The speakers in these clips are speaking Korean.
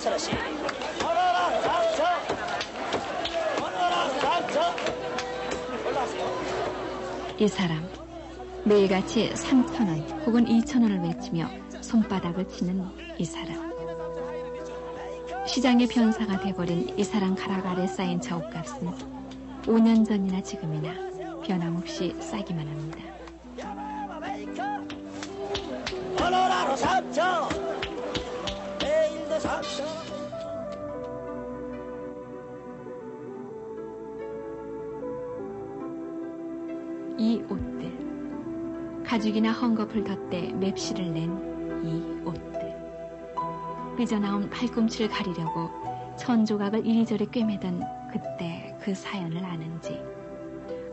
씩 오너라 삼천 삼천 올라가세요 이 사람 매일같이 3천원 혹은 2천원을 외치며 손바닥을 치는 이 사람. 시장의 변사가 돼버린 이 사람 가락 아래 쌓인 저 옷값은 5년 전이나 지금이나 변함없이 싸기만 합니다. 오너라로 삼천 이 옷들. 가죽이나 헝겊을 덧대 맵시를 낸 이 옷들. 삐져나온 팔꿈치를 가리려고 천 조각을 이리저리 꿰매던 그때 그 사연을 아는지.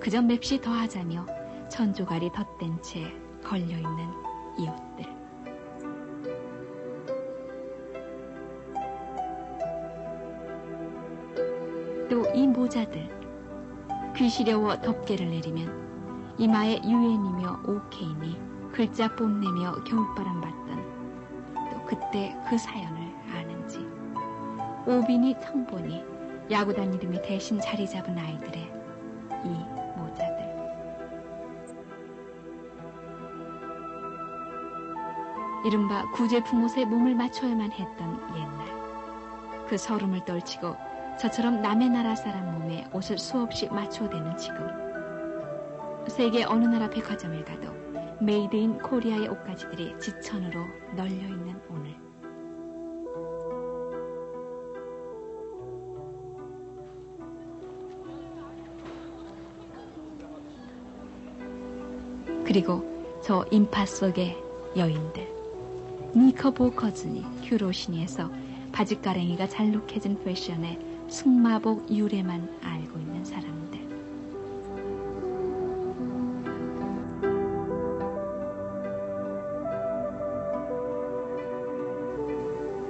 그저 맵시 더하자며 천 조각이 덧댄 채 걸려있는 이 옷들. 또 이 모자들. 귀 시려워 덮개를 내리면 이마에 유엔이며 오케이니 글자 뽐내며 겨울바람 받던 또 그때 그 사연을 아는지. 오빈이 청본이 야구단 이름이 대신 자리 잡은 아이들의 이 모자들. 이른바 구제품 옷에 몸을 맞춰야만 했던 옛날. 그 서름을 떨치고 저처럼 남의 나라 사람 몸에 옷을 수없이 맞춰대는 지금 세계 어느 나라 백화점을 가도 메이드 인 코리아의 옷가지들이 지천으로 널려 있는 오늘. 그리고 저 인파 속의 여인들. 니커 보커즈니 휴로시니에서 바지가랭이가 잘록해진 패션의 승마복 유래만 알고 있는 사람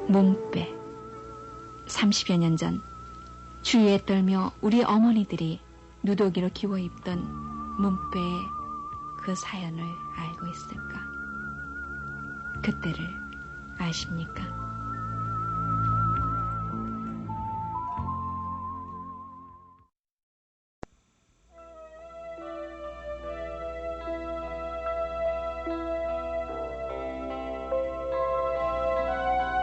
몸빼 30여 년전 주위에 떨며 우리 어머니들이 누더기로 기워 입던 몸빼의 그 사연을 알고 있을까? 그때를 아십니까?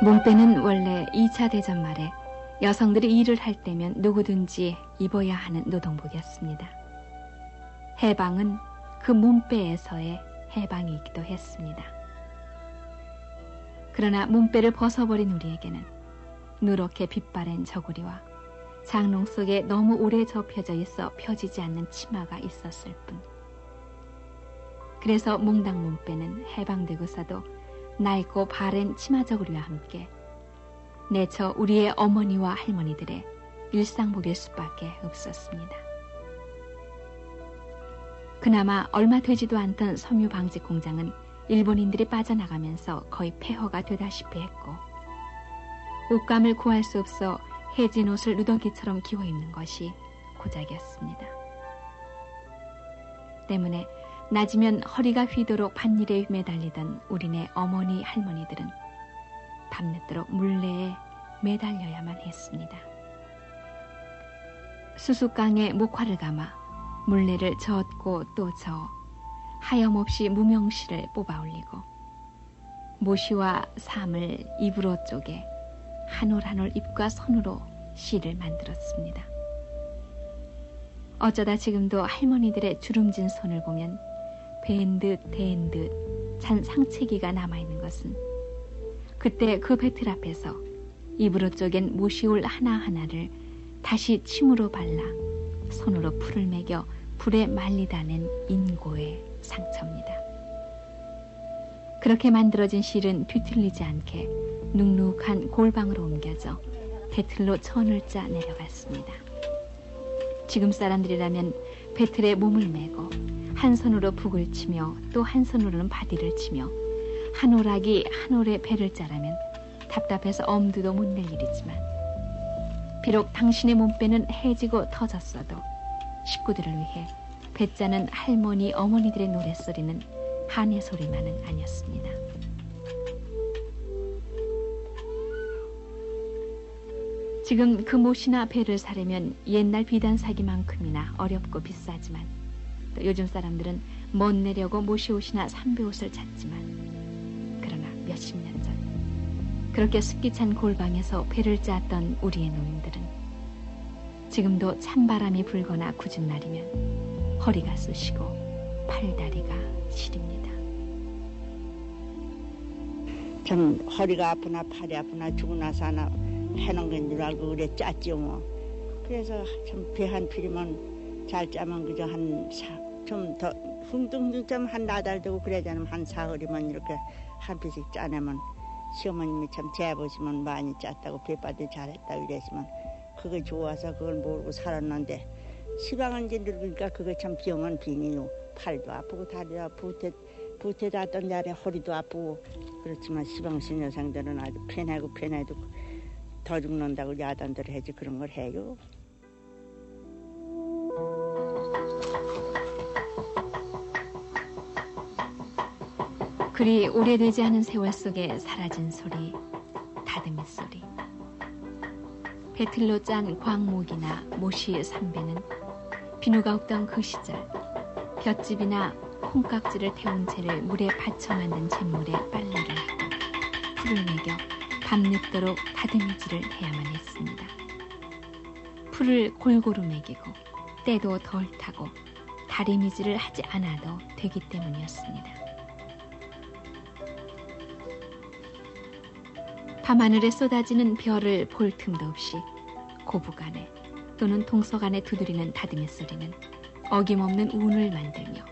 몸빼는 원래 2차 대전 말에 여성들이 일을 할 때면 누구든지 입어야 하는 노동복이었습니다. 해방은 그 몸빼에서의 해방이기도 했습니다. 그러나 몸빼를 벗어버린 우리에게는 누렇게 빛바랜 저고리와 장롱 속에 너무 오래 접혀져 있어 펴지지 않는 치마가 있었을 뿐. 그래서 몽당 몸빼는 해방되고서도 낡고 바랜 치마 저고리와 함께 내처 우리의 어머니와 할머니들의 일상복일 수밖에 없었습니다. 그나마 얼마 되지도 않던 섬유 방직 공장은 일본인들이 빠져나가면서 거의 폐허가 되다시피 했고 옷감을 구할 수 없어 해진 옷을 누더기처럼 기워 입는 것이 고작이었습니다. 때문에 낮이면 허리가 휘도록 밭일에 매달리던 우리네 어머니 할머니들은 밤늦도록 물레에 매달려야만 했습니다. 수수깡에 목화를 감아 물레를 저었고 또 저어 하염없이 무명시를 뽑아 올리고 모시와 삶을 입으로 쪼개 한 올 한 올 입과 손으로 시를 만들었습니다. 어쩌다 지금도 할머니들의 주름진 손을 보면 벤 듯, 댄 듯, 찬 상체기가 남아있는 것은 그때 그 배틀 앞에서 입으로 쪼갠 모시올 하나하나를 다시 침으로 발라 손으로 풀을 매겨 불에 말리다 낸 인고의 상처입니다. 그렇게 만들어진 실은 뒤틀리지 않게 눅눅한 골방으로 옮겨져 배틀로 천을 짜 내려갔습니다. 지금 사람들이라면 배틀에 몸을 메고 한 손으로 북을 치며 또 한 손으로는 바디를 치며 한 오락이 한 올의 배를 짜라면 답답해서 엄두도 못 낼 일이지만 비록 당신의 몸빼는 해지고 터졌어도 식구들을 위해 배짜는 할머니 어머니들의 노랫소리는 한의 소리만은 아니었습니다. 지금 그 못이나 배를 사려면 옛날 비단 사기만큼이나 어렵고 비싸지만 또 요즘 사람들은 못 내려고 못이 옷이나 삼배 옷을 찾지만 그러나 몇십 년 전 그렇게 습기 찬 골방에서 배를 짰던 우리의 노인들은 지금도 찬바람이 불거나 굳은 날이면 허리가 쑤시고 팔다리가 시립니다. 참 허리가 아프나 팔이 아프나 죽고 나서 하나 해놓은 건 줄 알고 그래 짰지요 뭐. 그래서 참 배한 필이면 잘 짜면 그저 한좀더 흥둥흥둥 좀한 나달 되고 그래야지 한 사흘이면 이렇게 한 피씩 짜내면 시어머님이 참 재보시면 많이 짰다고 배빠도 잘했다 이랬지만 그거 좋아서 그걸 모르고 살았는데 시방은 이제 늙으니까 그거 참 병은 빙이요 팔도 아프고 다리도 아프고 부태 부태 닿던 날에 허리도 아프고 그렇지만 시방신 여성들은 아주 편하고 편해도 더 죽는다고 야단들 해지 그런 걸 해요. 그리 오래되지 않은 세월 속에 사라진 소리, 다듬이 소리. 배틀로 짠 광목이나 모시 삼배는 비누가 없던 그 시절 볏짚이나 콩깍지를 태운 채를 물에 받쳐 만든 잿물에 빨래를 하고 풀을 매겨 밤늦도록 다듬이질을 해야만 했습니다. 풀을 골고루 매기고 때도 덜 타고 다리미질을 하지 않아도 되기 때문이었습니다. 밤하늘에 쏟아지는 별을 볼 틈도 없이 고부간에 또는 동서간에 두드리는 다듬이 소리는 어김없는 운을 만들며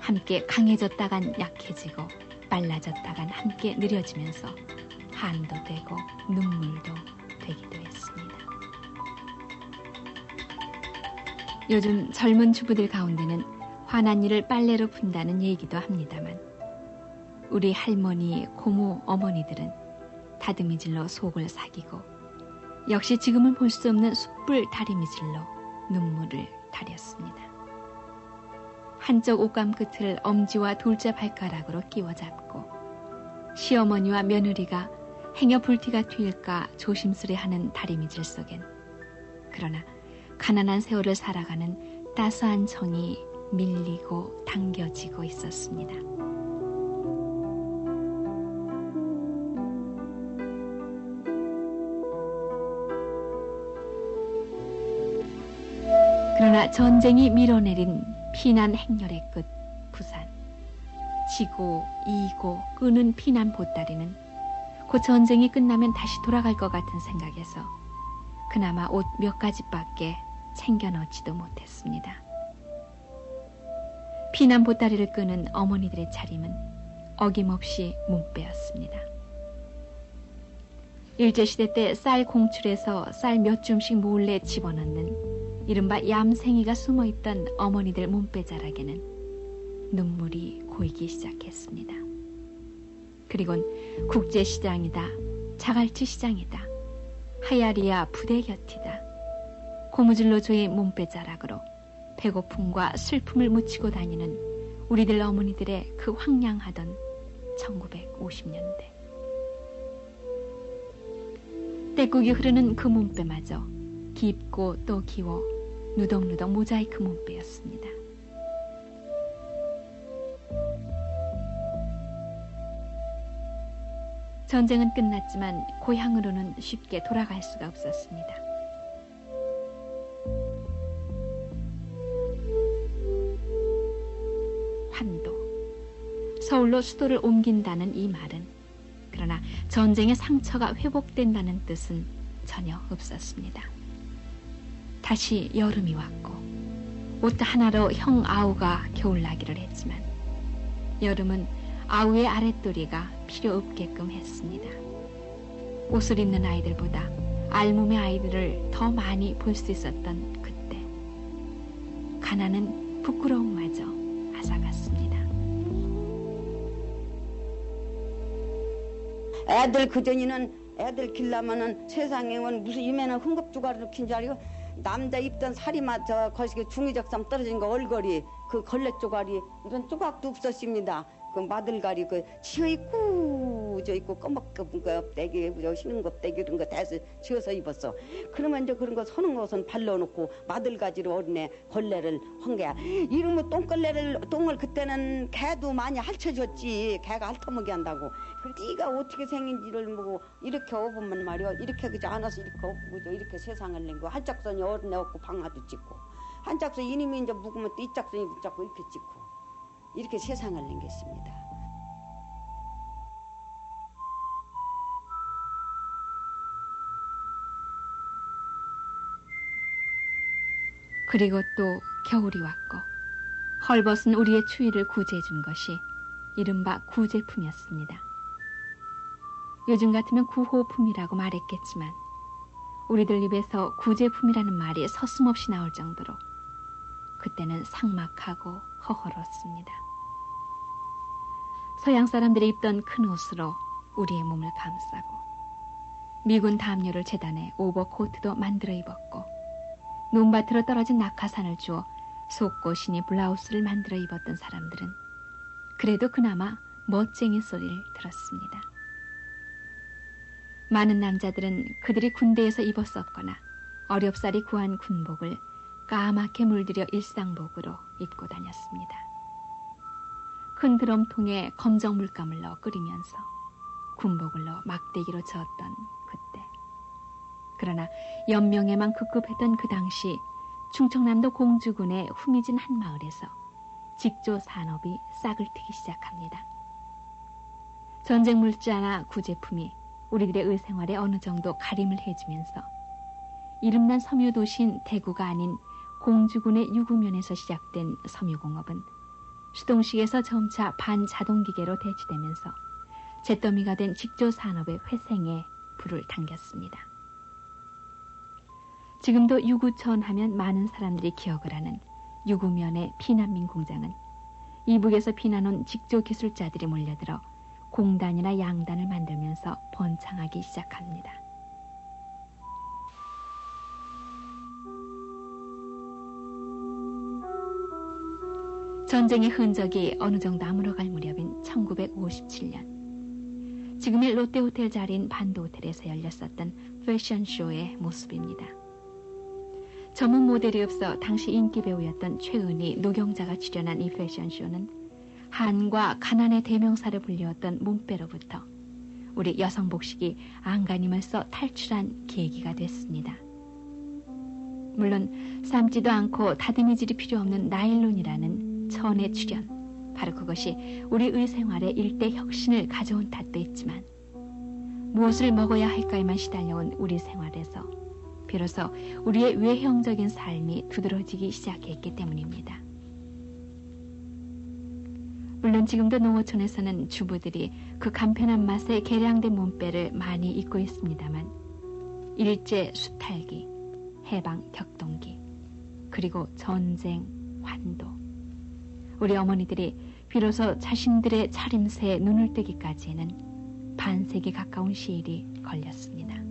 함께 강해졌다간 약해지고 빨라졌다간 함께 느려지면서 한도 되고 눈물도 되기도 했습니다. 요즘 젊은 주부들 가운데는 화난 일을 빨래로 푼다는 얘기도 합니다만 우리 할머니, 고모, 어머니들은 다듬이질로 속을 사기고 역시 지금은 볼 수 없는 숯불 다리미질로 눈물을 다렸습니다. 한쪽 옷감 끝을 엄지와 둘째 발가락으로 끼워 잡고 시어머니와 며느리가 행여 불티가 튈까 조심스레 하는 다리미질 속엔 그러나 가난한 세월을 살아가는 따스한 정이 밀리고 당겨지고 있었습니다. 그러나 전쟁이 밀어내린 피난 행렬의 끝 부산 지고 이고 끄는 피난 보따리는 곧 전쟁이 끝나면 다시 돌아갈 것 같은 생각에서 그나마 옷 몇 가지밖에 챙겨 넣지도 못했습니다. 피난 보따리를 끄는 어머니들의 차림은 어김없이 문배였습니다. 일제시대 때 쌀 공출해서 쌀 몇 줌씩 몰래 집어넣는 이른바 얌생이가 숨어있던 어머니들 몸빼 자락에는 눈물이 고이기 시작했습니다. 그리곤 국제시장이다, 자갈치 시장이다, 하야리야 부대 곁이다, 고무줄로 조인 몸빼자락으로 배고픔과 슬픔을 묻히고 다니는 우리들 어머니들의 그 황량하던 1950년대. 때국이 흐르는 그 몸빼마저 깊고 또 기워 누덕누덕 모자이크 몸빼였습니다. 전쟁은 끝났지만 고향으로는 쉽게 돌아갈 수가 없었습니다. 환도. 서울로 수도를 옮긴다는 이 말은 그러나 전쟁의 상처가 회복된다는 뜻은 전혀 없었습니다. 다시 여름이 왔고 옷 하나로 형 아우가 겨울나기를 했지만 여름은 아우의 아랫도리가 필요 없게끔 했습니다. 옷을 입는 아이들보다 알몸의 아이들을 더 많이 볼 수 있었던 그때 가난은 부끄러움마저 앗아갔습니다. 애들 그전에는 애들 길라면은 세상에 무슨 이면은 흥겁주가리로 킨줄 알고 남자 입던 살이마저 거시기 중의적삼 떨어진 거 얼거리 그 걸레 쪼가리 이런 조각도 없었습니다. 그 마들가리 그 치어 있고 우저 입고 꺼먹은 거 껍데기 우저 휘는 껍데기 이런 거 대서 지어서 입었어. 그러면 이제 그런 거 서는 것은 발라놓고 마들가지로 어린애 걸레를 한 거야. 이러면 똥걸레를 똥을 그때는 개도 많이 핥혀줬지. 개가 핥아먹게 한다고. 네가 어떻게 생긴지를 뭐 이렇게 업으면 말이야. 이렇게 그저 안아서 이렇게 업고 이렇게 세상을 낸 거 한짝선이 어린애 없고 방아도 찍고 한짝선 이님이 이제 묵으면 또 이짝선이 붙잡고 이렇게 찍고 이렇게 세상을 nen겠습니다. 그리고 또 겨울이 왔고 헐벗은 우리의 추위를 구제해 준 것이 이른바 구제품이었습니다. 요즘 같으면 구호품이라고 말했겠지만 우리들 입에서 구제품이라는 말이 서슴없이 나올 정도로 그때는 삭막하고 허허웠습니다. 서양 사람들이 입던 큰 옷으로 우리의 몸을 감싸고 미군 담요를 재단해 오버코트도 만들어 입었고 논밭으로 떨어진 낙하산을 주어 속고신이 블라우스를 만들어 입었던 사람들은 그래도 그나마 멋쟁이 소리를 들었습니다. 많은 남자들은 그들이 군대에서 입었었거나 어렵사리 구한 군복을 까맣게 물들여 일상복으로 입고 다녔습니다. 큰 드럼통에 검정 물감을 넣어 끓이면서 군복을 넣어 막대기로 저었던 그때. 그러나 연명에만 급급했던 그 당시 충청남도 공주군의 후미진 한 마을에서 직조 산업이 싹을 트기 시작합니다. 전쟁 물자나 구제품이 우리들의 의생활에 어느 정도 가림을 해주면서 이름난 섬유 도시인 대구가 아닌 공주군의 유구면에서 시작된 섬유공업은 수동식에서 점차 반자동기계로 대치되면서 잿더미가 된 직조 산업의 회생에 불을 당겼습니다. 지금도 유구천 하면 많은 사람들이 기억을 하는 유구면의 피난민 공장은 이북에서 피난온 직조 기술자들이 몰려들어 공단이나 양단을 만들면서 번창하기 시작합니다. 전쟁의 흔적이 어느 정도 아물어갈 무렵인 1957년 지금의 롯데호텔 자리인 반도호텔에서 열렸었던 패션쇼의 모습입니다. 전문 모델이 없어 당시 인기 배우였던 최은희, 노경자가 출연한 이 패션쇼는 한과 가난의 대명사를 불리웠던 몸빼로부터 우리 여성 복식이 안간힘을 써 탈출한 계기가 됐습니다. 물론 삶지도 않고 다듬이질이 필요 없는 나일론이라는 천의 출현 바로 그것이 우리 의 생활에 일대 혁신을 가져온 탓도 있지만 무엇을 먹어야 할까에만 시달려온 우리 생활에서 비로소 우리의 외형적인 삶이 두드러지기 시작했기 때문입니다. 물론 지금도 농어촌에서는 주부들이 그 간편한 맛에 개량된 몸빼를 많이 입고 있습니다만 일제 수탈기, 해방 격동기, 그리고 전쟁, 환도. 우리 어머니들이 비로소 자신들의 차림새에 눈을 뜨기까지는 반세기 가까운 시일이 걸렸습니다.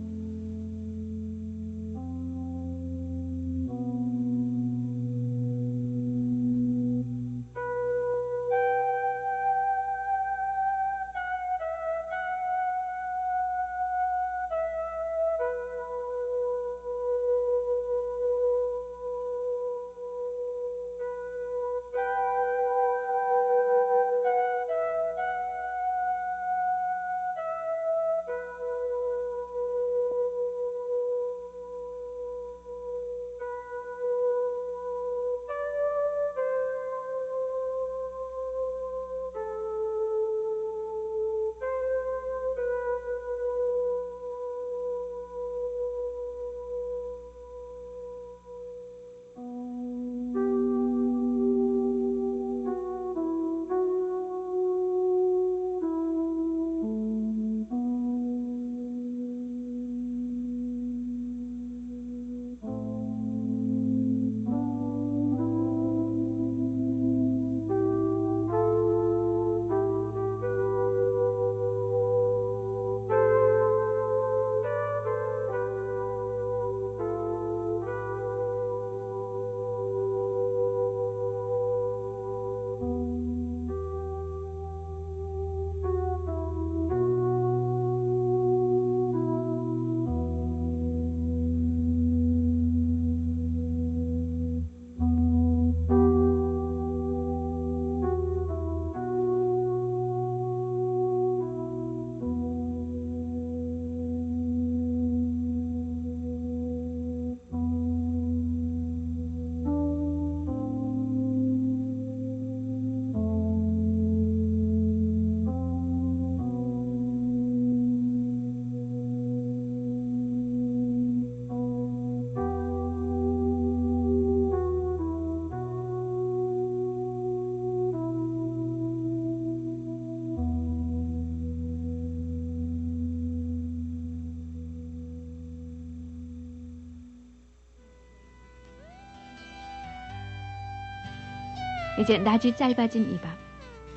이제 낮이 짧아진 이 밤,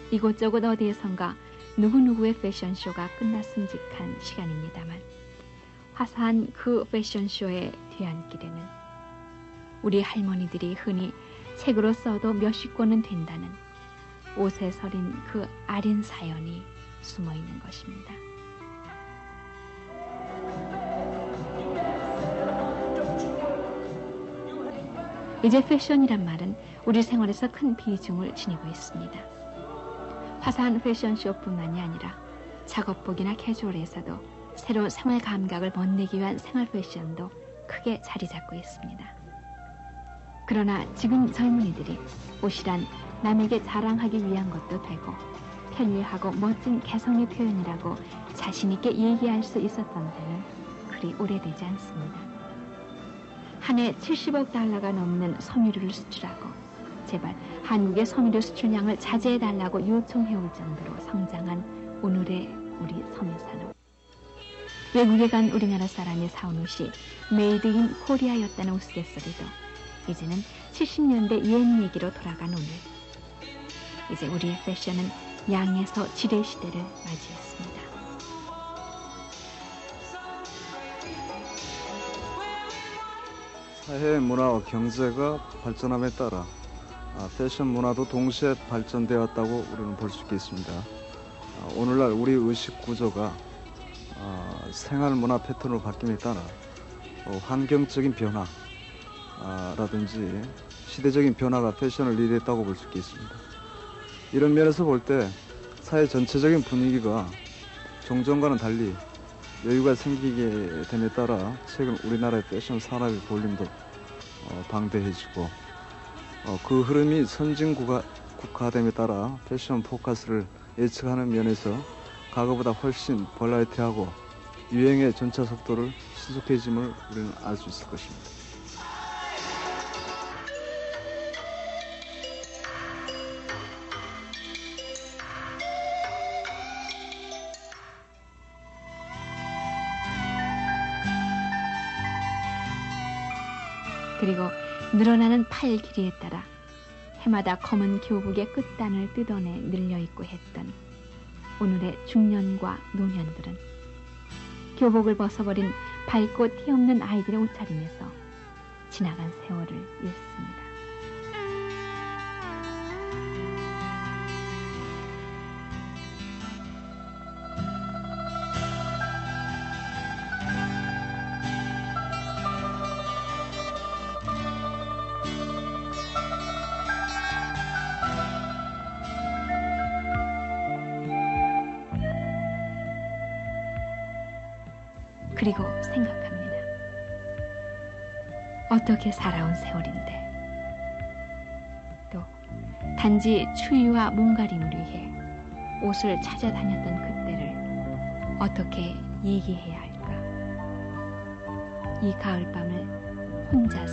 이곳저곳 어디에선가 누구누구의 패션쇼가 끝났음직한 시간입니다만 화사한 그 패션쇼의 뒤안길에는 우리 할머니들이 흔히 책으로 써도 몇십 권은 된다는 옷에 서린 그 아린 사연이 숨어 있는 것입니다. 이제 패션이란 말은 우리 생활에서 큰 비중을 지니고 있습니다. 화사한 패션쇼뿐만이 아니라 작업복이나 캐주얼에서도 새로운 생활 감각을 멋내기 위한 생활 패션도 크게 자리 잡고 있습니다. 그러나 지금 젊은이들이 옷이란 남에게 자랑하기 위한 것도 되고 편리하고 멋진 개성의 표현이라고 자신있게 얘기할 수 있었던 때는 그리 오래되지 않습니다. 한 해 70억 달러가 넘는 섬유류를 수출하고 제발 한국의 섬유류 수출량을 자제해달라고 요청해올 정도로 성장한 오늘의 우리 섬유산업. 외국에 간 우리나라 사람이 사온 옷이 메이드 인 코리아였다는 우스갯소리도 이제는 70년대 옛 얘기로 돌아간 오늘. 이제 우리의 패션은 양에서 질의 시대를 맞이했습니다. 사회 문화와 경제가 발전함에 따라 아, 패션 문화도 동시에 발전되었다고 우리는 볼 수 있겠습니다. 아, 오늘날 우리 의식 구조가 아, 생활 문화 패턴으로 바뀜에 따라 어, 환경적인 변화라든지 시대적인 변화가 패션을 리드했다고 볼 수 있겠습니다. 이런 면에서 볼 때 사회 전체적인 분위기가 종전과는 달리 여유가 생기게 됨에 따라 최근 우리나라의 패션 산업의 볼륨도 어, 방대해지고 어, 그 흐름이 선진국화 국화됨에 따라 패션 포커스를 예측하는 면에서 과거보다 훨씬 벌라이티하고 유행의 전차 속도를 신속해짐을 우리는 알 수 있을 것입니다. 그리고 늘어나는 팔 길이에 따라 해마다 검은 교복의 끝단을 뜯어내 늘려입고 했던 오늘의 중년과 노년들은 교복을 벗어버린 밝고 티 없는 아이들의 옷차림에서 지나간 세월을 잃습니다. 그리고 생각합니다. 어떻게 살아온 세월인데 또 단지 추위와 몸가림을 위해 옷을 찾아다녔던 그때를 어떻게 얘기해야 할까? 이 가을밤을 혼자서.